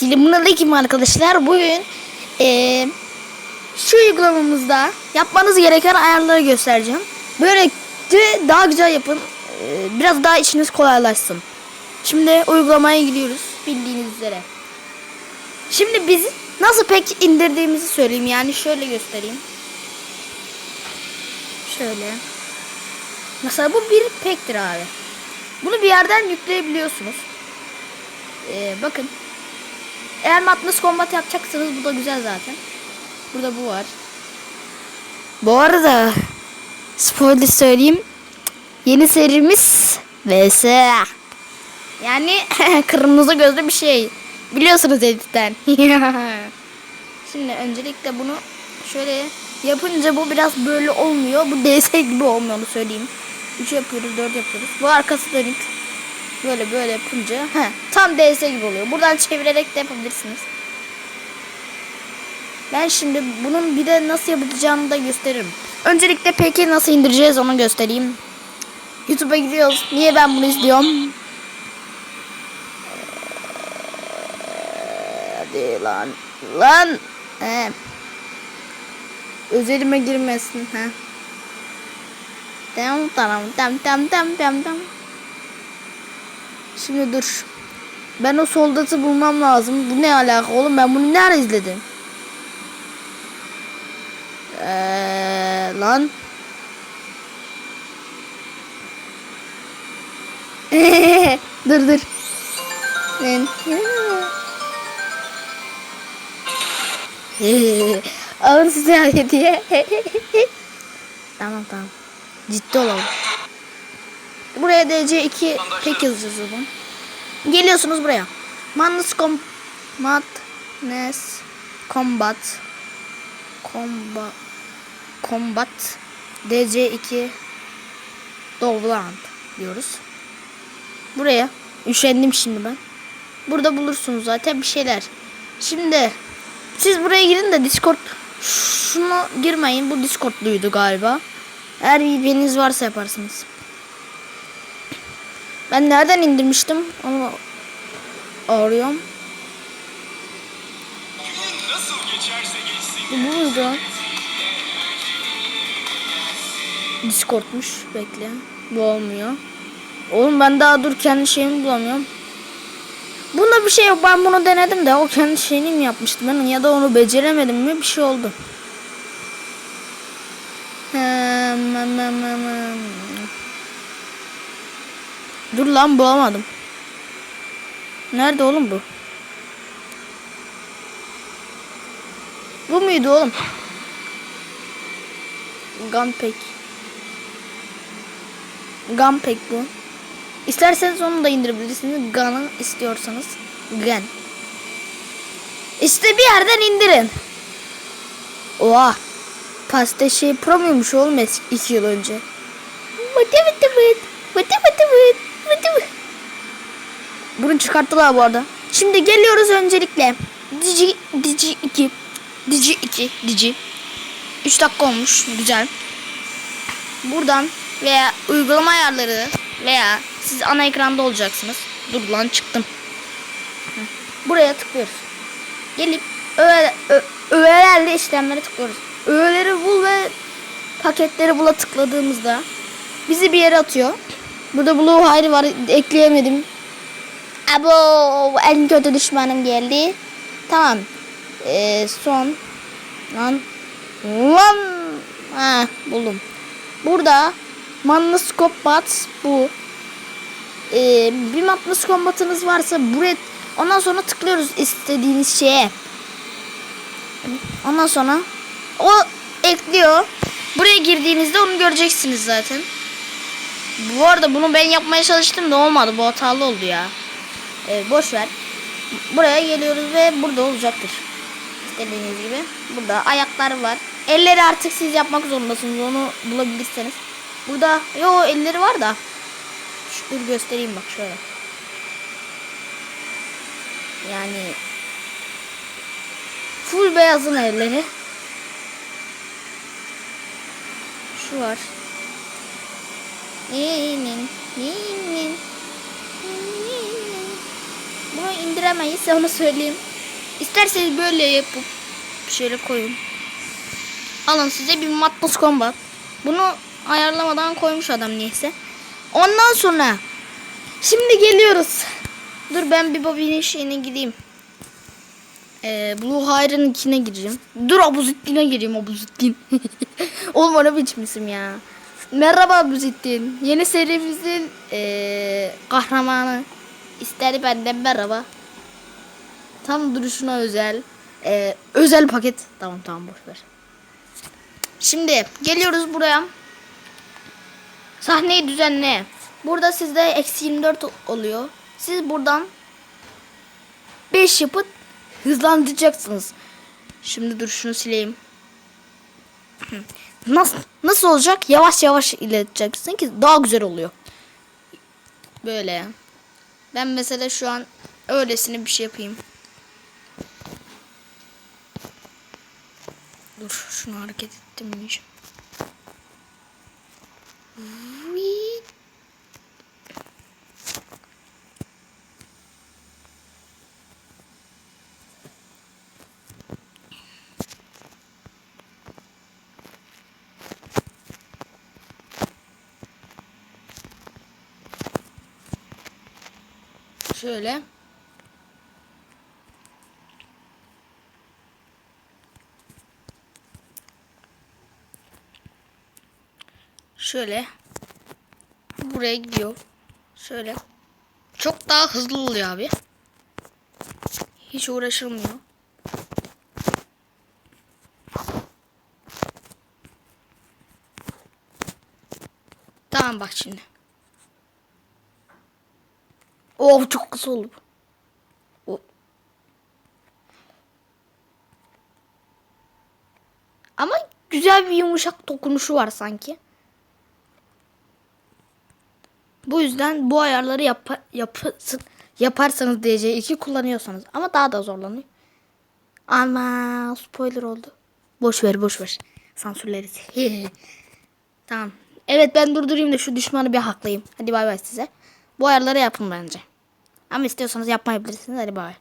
Selamünaleyküm arkadaşlar. Bugün eee, şu uygulamamızda yapmanız gereken ayarları göstereceğim. Böylelikle daha güzel yapın. Eee, biraz daha işiniz kolaylaşsın. Şimdi uygulamaya gidiyoruz bildiğiniz üzere. Şimdi biz nasıl pek indirdiğimizi söyleyeyim. Yani şöyle göstereyim. Şöyle. Mesela bu bir pektir abi. Bunu bir yerden yükleyebiliyorsunuz. Ee, bakın. Eğer Matlas Combat yapacaksanız bu da güzel zaten. Burada bu var. Bu arada spoiler söyleyeyim. Yeni serimiz VS. Yani kırmızı gözlü bir şey. Biliyorsunuz editten. Şimdi öncelikle bunu şöyle yapınca bu biraz böyle olmuyor. Bu DS gibi olmuyor onu söyleyeyim. 3 yapıyoruz 4 yapıyoruz. Bu arkası dönük. Böyle böyle yapınca he, tam DS gibi oluyor. Buradan çevirerek de yapabilirsiniz. Ben şimdi bunun bir de nasıl yapılacağını da gösteririm. Öncelikle peki nasıl indireceğiz onu göstereyim. YouTube'a gidiyoruz. Niye ben bunu izliyorum? Hadi lan. Lan. He. Özelime girmesin. Ha. Tamam tamam tamam tamam tamam tamam tamam. Şimdi dur. Ben o soldatı bulmam lazım. Bu ne alaka oğlum ben bunu nerede izledim? Eee lan. dur dur. Lan. Ağır size hediye. tamam tamam. Ciddi olalım. Buraya DC2 tek yazacağız o zaman. Geliyorsunuz buraya. Manus Combat Nes Combat Combat Combat DC2 Dovland diyoruz. Buraya üşendim şimdi ben. Burada bulursunuz zaten bir şeyler. Şimdi siz buraya girin de Discord şunu girmeyin. Bu Discord'luydu galiba. Eğer VPN'iniz varsa yaparsınız. Ben nereden indirmiştim? Onu arıyorum. Günün nasıl geçerse geçsin. Bu muydu? Discord'muş. Bekle. Bu olmuyor. Oğlum ben daha dur kendi şeyimi bulamıyorum. Bunda bir şey yok. Ben bunu denedim de o kendi şeyini mi yapmıştı ben ya da onu beceremedim mi bir şey oldu. Hmm, hmm, hmm, hmm. Dur lan bulamadım. Nerede oğlum bu? Bu muydu oğlum? Gunpack. Gunpack bu. İsterseniz onu da indirebilirsiniz. Gun'ı istiyorsanız. Gun. İşte bir yerden indirin. Oha. Pasta şey pro muymuş oğlum eski 2 yıl önce. Vıtı vıtı vıt. Vıtı vıtı vıt. Bunu çıkarttılar bu arada. Şimdi geliyoruz öncelikle. Dici, Dici 2. Dici 2. Dici. 3 dakika olmuş. Güzel. Buradan veya uygulama ayarları veya siz ana ekranda olacaksınız. Dur lan çıktım. Buraya tıklıyoruz. Gelip öğe, öğelerle işlemlere tıklıyoruz. Öğeleri bul ve paketleri bula tıkladığımızda bizi bir yere atıyor. Burada Blue Hayri var ekleyemedim. Abo en kötü düşmanım geldi. Tamam. Ee, son lan lan ha buldum. Burada Manus Combat bu. Ee, bir Manus Combat'ınız varsa buraya ondan sonra tıklıyoruz istediğiniz şeye. Ondan sonra o ekliyor. Buraya girdiğinizde onu göreceksiniz zaten. Bu arada bunu ben yapmaya çalıştım da olmadı. Bu hatalı oldu ya. Ee, boş. Buraya geliyoruz ve burada olacaktır. İstediğiniz gibi. Burada ayaklar var. Elleri artık siz yapmak zorundasınız. Onu bulabilirseniz. Burada yo elleri var da. Dur göstereyim bak şöyle. Yani full beyazın elleri. Şu var. Bunu indiremeyiz onu söyleyeyim. İsterseniz böyle yapıp şöyle koyun. Alın size bir Matmos Combat. Bunu ayarlamadan koymuş adam neyse. Ondan sonra şimdi geliyoruz. Dur ben bir Bobby'nin şeyine gideyim. Ee, Blue Hire'ın içine gireceğim. Dur Abuzittin'e gireyim Abuzittin. Oğlum o ne biçim isim ya. Merhaba Abuzittin. Yeni serimizin ee, kahramanı. İster benden merhaba. Tam duruşuna özel. Ee, özel paket. Tamam tamam boş ver. Şimdi geliyoruz buraya. Sahneyi düzenle. Burada sizde eksi 24 oluyor. Siz buradan 5 yapıp hızlandıracaksınız. Şimdi dur şunu sileyim. Nasıl nasıl olacak? Yavaş yavaş ileteceksin ki daha güzel oluyor. Böyle. Ben mesela şu an öylesine bir şey yapayım. Dur şunu hareket ettirmeyeceğim. Şöyle. Şöyle. Buraya gidiyor. Şöyle. Çok daha hızlı oluyor abi. Hiç uğraşılmıyor. Tamam bak şimdi. Oh çok kısa oldu. Oh. Ama güzel bir yumuşak dokunuşu var sanki. Bu yüzden bu ayarları yap yapısın, yaparsanız DC2 kullanıyorsanız ama daha da zorlanıyor. Ama spoiler oldu. Boş ver boş ver. Sansürleriz. tamam. Evet ben durdurayım da şu düşmanı bir haklayayım. Hadi bay bay size. Bu ayarları yapın bence. Ama istiyorsanız yapmayabilirsiniz. Hadi bay.